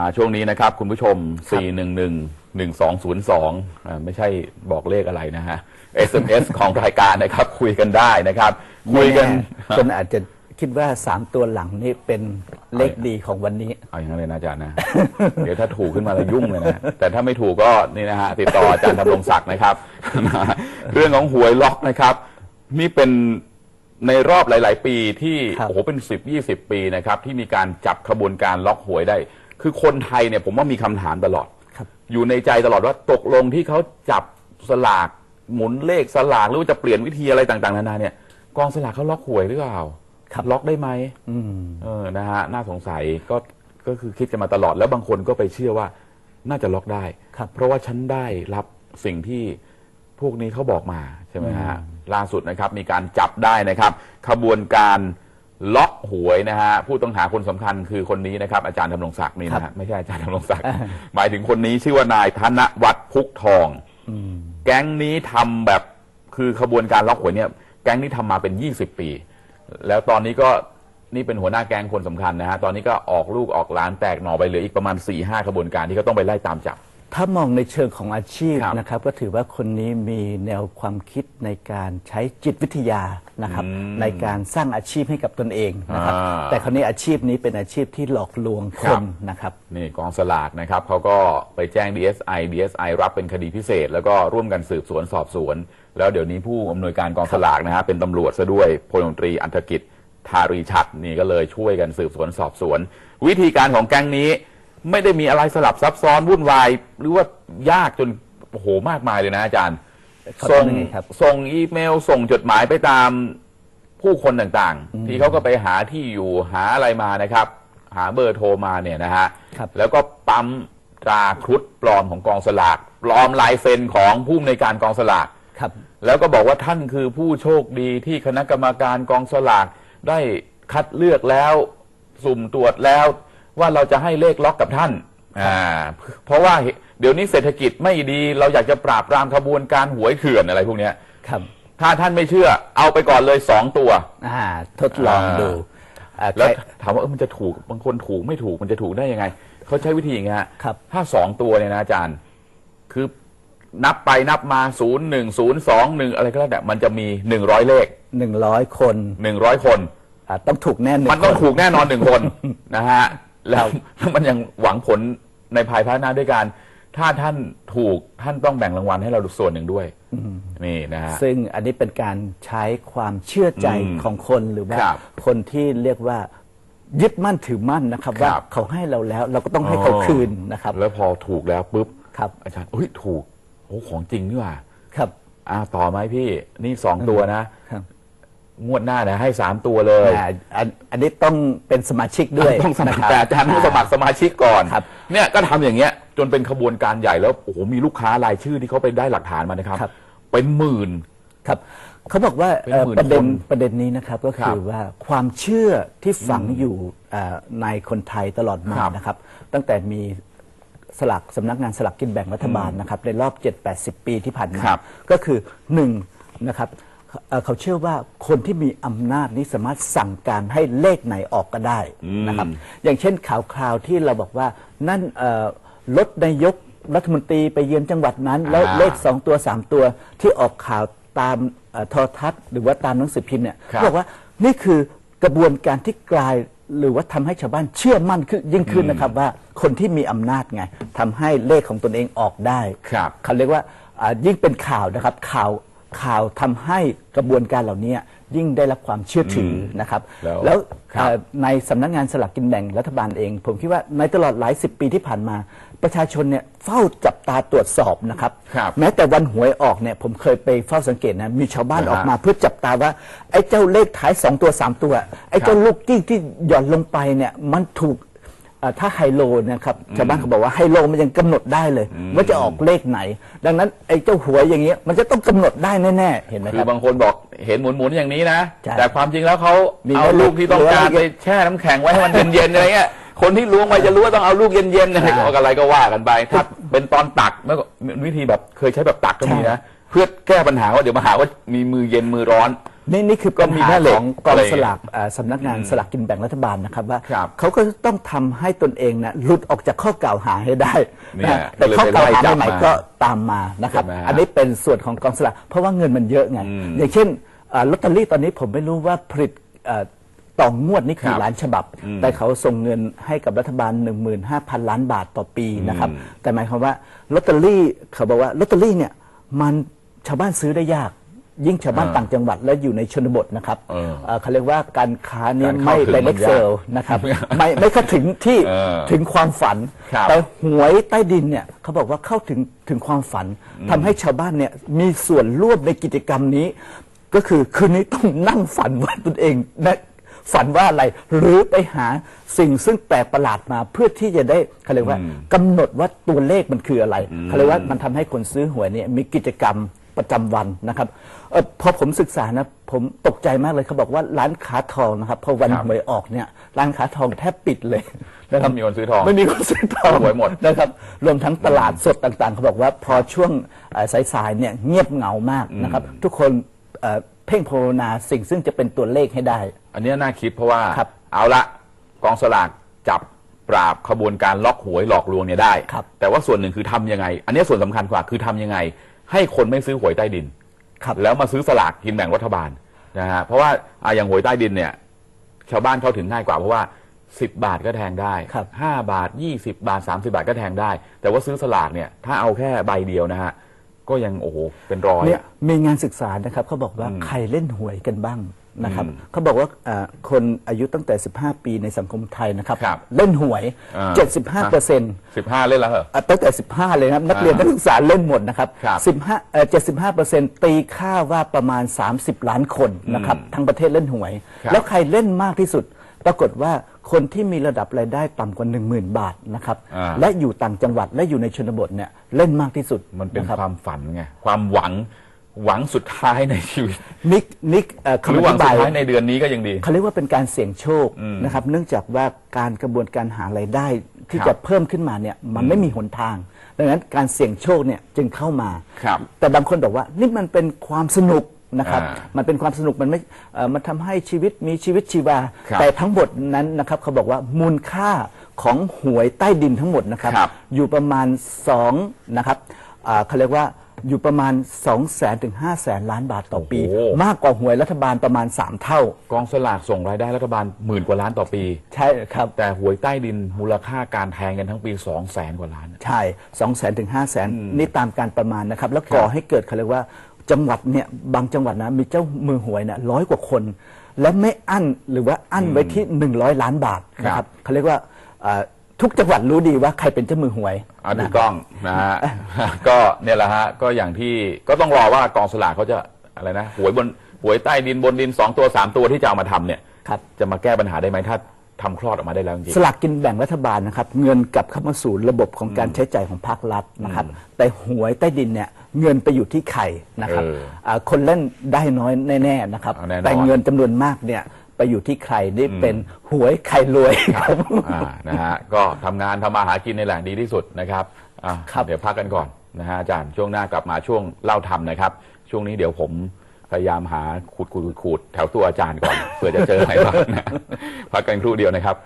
มาช่วงนี้นะครับคุณผู้ชม 411 1202อ่าไม่ใช่บอกเลขอะไรนะฮะ SMS ของรายการนะครับ คุยกันได้นะครับ คุยกันแคนอาจจะคิดว่าสามตัวหลังนี่เป็นเลขดีของวันนี้ เอาอย่างนั้นเลยนะอาจารย์นะ เดี๋ยวถ้าถูกขึ้นมาแล้วยุ่งเลยนะ แต่ถ้าไม่ถูกก็นี่นะฮะติดต่ออาจารย์ดำรงศักดิ์นะครับ เรื่องของหวยล็อกนะครับ นี่เป็นในรอบหลาย ๆ ปีที่ ครับ โอ้โหเป็นสิบยี่สิบปีนะครับ ที่มีการจับขบวนการล็อกหวยได้ คือคนไทยเนี่ยผมว่ามีคำถามตลอด ครับ อยู่ในใจตลอดว่าตกลงที่เขาจับสลากหมุนเลขสลากหรือว่าจะเปลี่ยนวิธีอะไรต่างๆนานาเนี่ยกองสลากเขาล็อกหวยหรือเปล่าครับ ล็อกได้ไหมอืม เออนะฮะน่าสงสัยก็ก็คือคิดกันมาตลอดแล้วบางคนก็ไปเชื่อว่าน่าจะล็อกได้ ครับ เพราะว่าฉันได้รับสิ่งที่พวกนี้เขาบอกมาใช่ไหมฮะล่าสุดนะครับมีการจับได้นะครับ ขบวนการ ล็อกหวยนะฮะผู้ต้องหาคนสำคัญคือคนนี้นะครับ อาจารย์ธำรงศักดิ์นี่นะครัฮะบไม่ใช่อาจารย์ธำรงศักดิ์หมายถึงคนนี้ชื่อว่านายธนวัฒน์พุกทองอืมแก๊งนี้ทำแบบคือขบวนการล็อกหวยเนี่ย แก๊งนี้ทำมาเป็นยี่สิบปี แล้วตอนนี้ก็นี่เป็นหัวหน้าแก๊งคนสำคัญนะฮะตอนนี้ก็ออกลูกออกหลานแตกหน่อไปเหลืออีกประมาณ4ี่ห้าขบวนการที่เขาต้องไปไล่ตามจับ ถ้ามองในเชิงของอาชีพครับนะครับ ก็ถือว่าคนนี้มีแนวความคิดในการใช้จิตวิทยานะครับอืมในการสร้างอาชีพให้กับตนเองนะครับ อ่า แต่คราวนี้อาชีพนี้เป็นอาชีพที่หลอกลวงคครับนนะครับ นี่กองสลากนะครับเขาก็ไปแจ้ง DSI DSI รับเป็นคดีพิเศษ แล้วก็ร่วมกันสืบสวนสอบสวน แล้วเดี๋ยวนี้ผู้อำนวยการกองสลากนะฮะเป็นตำรวจซะด้วยพลตรีอันธกิจทารีชัดนี่ก็เลยช่วยกันสืบสวนสอบสวน วิธีการของแก๊งนี้ ไม่ได้มีอะไรสลับซับซ้อนวุ่นวาย หรือว่ายากจนโอ้โหมากมายเลยนะอาจารย์ เขาส่งทำยังไงครับ ส่งอีเมลส่งจดหมายไปตามผู้คนต่างๆที่เขาก็ไปหาที่อยู่หาอะไรมานะครับ หาเบอร์โทรมาเนี่ยนะฮะครับ แล้วก็ปั๊มตราครุฑปลอมของกองสลากปลอมลายเซ็นของผู้อำนวยการกองสลาก ครับ แล้วก็บอกว่าท่านคือผู้โชคดีที่คณะกรรมการกองสลากได้คัดเลือกแล้ว สุ่มตรวจแล้ว ว่าเราจะให้เลขล็อกกับท่านอ่าเพราะว่าเดี๋ยวนี้เศรษฐกิจไม่ดี เราอยากจะปราบปรามขบวนการหวยเถื่อนอะไรพวกเนี้ยครับถ้าท่านไม่เชื่อ เอาไปก่อนเลยสองตัวอ่าทดลองดูอ่าแล้วใครถามว่าเออมันจะถูกบางคนถูกไม่ถูกมันจะถูกได้ยังไงเขาใช้วิธีอย่างเงี้ยฮะครับ ถ้าสองตัวเนี่ยนะอาจารย์ คือนับไปนับมาศูนย์หนึ่งศูนย์สองหนึ่งอะไรก็แล้วแต่มันจะมีหนึ่งร้อยเลขหนึ่งร้อยคนหนึ่งร้อยคนอ่าต้องถูกแน่หนึ่งมันต้องคนถูกแน่นอนหนึ่งคนนะฮะ แล้วแล้วมันยังหวังผลในภายภาคหน้าด้วยการ ถ้าท่านถูกท่านต้องแบ่งรางวัลให้เราส่วนหนึ่งด้วยนี่นะฮะ ซึ่งอันนี้เป็นการใช้ความเชื่อใจอืมของคนหรือว่าครับคนที่เรียกว่ายึดมั่นถือมั่นนะครับ ว่าครับเขาให้เราแล้วเราก็ต้องให้เขาอ๋อ คืนนะครับ แล้วพอถูกแล้วปุ๊บครับ อาจารย์เฮ้ยถูกโอ้ของจริงนี่หว่าครับ อ่าต่อไหมพี่นี่สองตัวนะครับ งวดหน้านะให้สามตัวเลย อ่าอันอันนี้ต้องเป็นสมาชิกด้วยต้องสมัครนะบ แต่อาจารย์ต้องสมัครสมาชิกก่อนครับเนี่ยก็ทำอย่างเงี้ย จนเป็นขบวนการใหญ่แล้วโอ้โหมีลูกค้ารายชื่อที่เขาไปได้หลักฐานมานะครับ ครับ เป็นหมื่น ครับเขาบอกว่าเป็นเอ่อหมื่นประเด็นคนประเด็นนี้นะครับก็ครัคืบอว่าความเชื่อที่ฝังอยู่อ่าในคนไทยตลอดมาครับนะครับ ตั้งแต่มีสลักสำนักงานสลักกินแบ่งรัฐบาลนะครับในรอบ 7-80 ปีที่ผ่านมา ครับก็คือหนึ่งนะครับ เอ่อเขาเชื่อว่าคนที่มีอำนาจนี้สามารถสั่งการให้เลขไหนออกก็ได้นะครับ อย่างเช่นข่าวคราวที่เราบอกว่านั่นเอ่อรถนายกรัฐมนตรีไปเยือนจังหวัดนั้น แล้วอ่าเลขสองตัวสามตัวที่ออกข่าวตามเอ่อโทรทัศน์ หรือว่าตามหนังสือพิมพ์เนี่ยครับบอกว่านี่คือกระบวนการที่กลายหรือว่าทำให้ชาวบ้านเชื่อมั่นขึ้นยิ่งขึ้นนะครับว่าคนที่มีอำนาจไงทำให้เลขของตนเองออกได้ครับเขาเรียกว่าอ่ายิ่งเป็นข่าวนะครับข่าว ข่าวทำให้กระบวนการเหล่านี้ยิ่งได้รับความเชื่อถือนะครับ แล้วแล้วครับเอ่อในสำนักงานสลากกินแบ่งรัฐบาลเอง ผมคิดว่าในตลอดหลายสิบปีที่ผ่านมา ประชาชนเนี่ยเฝ้าจับตาตรวจสอบนะครับครับแม้แต่วันหวยออกเนี่ยผมเคยไปเฝ้าสังเกตนะมีชาวบ้านนะฮะออกมาเพื่อจับตาว่าไอ้เจ้าเลขท้ายสองตัวสามตัว ไอ้เจ้าลูกกิ้งที่หย่อนลงไปเนี่ยมันถูกเอ่อถ้าไฮโลนะครับชาวบ้านเขาบอกว่าไฮโลมันยังกำหนดได้เลย ว่าจะออกเลขไหน ดังนั้นไอ้เจ้าหวยอย่างเงี้ยมันจะต้องกำหนดได้แน่ๆเห็นไหมคืคอรับบางคนบอกเห็นหมุนๆอย่างนี้นะ ใช่แต่ความจริงแล้วเขามีเอาลูกที่ต้องการเหลือ ไปแช่น้ำแข็งไว้ให้มันเย็นๆอะไรเงี้ยคนที่ล้วงไปจะรู้ว่าต้องเอาลูกเย็นๆอะไรใช่ก็อะไรก็ว่ากันไปถ้าเป็นตอนตักแล้วก็วิธีแบบเคยใช้แบบตักก็มีนะ เพื่อแก้ปัญหาว่าเดี๋ยวมาหาว่ามีมือเย็นมือร้อน นี่นี่คือก็ปัญมีหาแม่เหล็ขกองกองอะไรสลากเอ่อสำนักงานสลากกินแบ่งรัฐบาลนะครับว่าครับเขาก็ต้องทำให้ตนเองนะหลุดออกจากข้อกล่าวหาให้ได้เนี่ยนะแต่ก็เลยข้อกล่าวหาไปไล่จับใหม่มาๆก็ตามมานะครับ ใช่ไหมฮะอันนี้เป็นส่วนของกองสลากเพราะว่าเงินมันเยอะไง อย่างเช่นเอ่อลอตเตอรี่ตอนนี้ผมไม่รู้ว่าผลิตเอ่อต่องวดนี่คกี่รับ ล้านฉบับ แต่เขาส่งเงินให้กับรัฐบาล 15,000 ล้านบาทต่อปีนะครับ แต่หมายความว่าลอตเตอรี่เขาบอกว่าลอตเตอรี่เนี่ยมันชาวบ้านซื้อได้ยาก ยิ่งชาวบ้านเออต่างจังหวัดและอยู่ในชนบทนะครับเออเอ่อเขาเรียกว่าการค้าเนี่ยการไม่เข้าถึงไดเรกมันยากเซลนะครับไม่ไม่เข้าถึงที่เออถึงความฝัน ครับแต่หวยใต้ดินเนี่ยเขาบอกว่าเข้าถึงถึงความฝันทำให้ชาวบ้านเนี่ยมีส่วนร่วมในกิจกรรมนี้ ก็คือคืนนี้ต้องนั่งฝันว่าตนเองนะฝันว่าอะไร หรือไปหาสิ่งซึ่งแปลกประหลาดมาเพื่อที่จะได้เขาเรียกว่ากำหนดว่าตัวเลขมันคืออะไรเขาเรียกว่ามันทำให้คนซื้อหวยเนี่ยมีกิจกรรม ประจำวันนะครับเออพอผมศึกษานะผมตกใจมากเลยเขาบอกว่าร้านค้าทองนะครับพอวันครับหวยออกเนี่ยร้านค้าทองแทบปิดเลยนะครับไม่มีคนซื้อทองไม่มีคนซื้อทองหวยหมดนะครับรวมทั้งตลาดสดต่างๆเขาบอกว่าพอช่วงเอ่อสายๆเนี่ยเงียบเหงามากนะครับ ทุกคนเอ่อเพ่งภาวนาสิ่งซึ่งจะเป็นตัวเลขให้ได้ อันเนี้ยน่าคิดเพราะว่าครับเอาละกองสลากจับปราบขบวนการล็อกหวยหลอกลวงเนี่ยได้ครับแต่ว่าส่วนหนึ่งคือทำยังไง อันเนี้ยส่วนสำคัญกว่าคือทำยังไง ให้คนไม่ซื้อหวยใต้ดิน ครับ แล้วมาซื้อสลากกินแบ่งรัฐบาลนะฮะเพราะว่าอะอย่างหวยใต้ดินเนี่ย ชาวบ้านเข้าถึงง่ายกว่าเพราะว่า10บาทก็แทงได้ครับ ห้าบาท20บาท30บาทก็แทงได้ แต่ว่าซื้อสลากเนี่ย ถ้าเอาแค่ใบเดียวนะฮะก็ยังโอ้โหเป็นร้อยเนี่ยอะ มีงานศึกษานะครับเขาบอกว่าใครเล่นหวยกันบ้าง นะครับเขาบอกว่าเอ่อคนอายุตั้งแต่ 15 ปีในสังคมไทยนะครับ ครับเล่นหวยอ่า75เปอร์เซ็นต์สิบห้าเล่นแล้วเหรออะตั้งแต่ 15 เลยนะครับ นักเรียนอ่านักศึกษาเล่นหมดนะครับครับ15เอ่อ75เปอร์เซ็นต์ตีค่าว่าประมาณ 30 ล้านคนนะครับทั้งประเทศเล่นหวย ครับแล้วใครเล่นมากที่สุด ปรากฏว่าคนที่มีระดับรายได้ต่ำกว่า 10,000 บาทนะครับอ่า และอยู่ต่างจังหวัดและอยู่ในชนบทเนี่ยเล่นมากที่สุดมันเป็นะรับ ความฝันไง ความหวัง หวังสุดท้ายในชีวิตนิกนิกเอ่อหรือคำอหวังธิสุบาดย ท้ายในเดือนนี้ก็ยังดี เขาเรียกว่าเป็นการเสี่ยงโชคนะครับ เนื่องจากว่าการกระบวนการหารายได้ที่ครับจะเพิ่มขึ้นมาเนี่ยมันไม่มีหนทาง ดังนั้นการเสี่ยงโชคเนี่ยจึงเข้ามา ครับแต่บางคนบอกว่านี่มันเป็นความสนุกนะครับ อ่ามันเป็นความสนุกมันไม่เอ่อมันทำให้ชีวิตมีชีวิตชีวา ครับแต่ทั้งหมดนั้นนะครับเขาบอกว่ามูลค่าของหวยใต้ดินทั้งหมดนะครับ ครับอยู่ประมาณ2นะครับอ่าเขาเรียกว่า อยู่ประมาณ 2 0 0แสนถึง5 0 0แสนล้านบาทต่อปี โอ้โห มากกว่าหวยรัฐบาลประมาณ 3 เท่า กองสลากส่งรายได้รัฐบาลหมื่นกว่าล้านต่อปี ใช่ครับ แต่หวยใต้ดินมูลค่าการแทงกันทั้งปี2องแสนกว่าล้าน ใช่สองแสนถึงห้าแสนนี่ตามการประมาณนะครับ แล้วก่อให้เกิดเขาเรียกว่าจังหวัดเนี่ยบางจังหวัดนะมีเจ้ามือหวยเนี่ยร้อยกว่าคน และไม่อั้นหรือว่าอั้นไว้ที่ 100 ล้านบาทนะคครัรับบเขาเรียกว่าเอ่อ ทุกจังหวัดรู้ดีว่าใครเป็นเจ้ามือหวยอ่าถูนะกต้องนะฮะ ก็เนี่ยแหละฮะ ก็อย่างที่ก็ต้องรอว่ากองสลากเขาจะอะไรนะหวยบนหวยใต้ดินบนดินสองตัวสามตัวที่จะเอามาทำเนี่ย ครับ จะมาแก้ปัญหาได้ไหมถ้าทำคลอดออกมาได้แล้วจริง สลากกินแบ่งรัฐบาลนะครับ เงินกลับเข้ามาสู่ระบบของการใช้จ่ายของภาครัฐนะครับ แต่หวยใต้ดินเนี่ยเงินไปอยู่ที่ใครนะครับเอออ่าคนเล่นได้น้อยแน่ๆนะครับ เอาแน่นอน แต่เงินจำนวนมากเนี่ย ไปอยู่ที่ใครนี่เป็นหวยใครรวยครับอ่านะฮะก็ทำงานทำมาหากินในแหล่งดีที่สุดนะครับอะครับเดี๋ยวพักกันก่อนนะฮะอาจารย์ช่วงหน้ากลับมาช่วงเล่าทำนะครับ ช่วงนี้เดี๋ยวผมพยายามหาขูดขูดขูดแถวตัวอาจารย์ก่อนเผื่อจะเจออะไรบ้างนะพักกันครู่เดียวนะครับ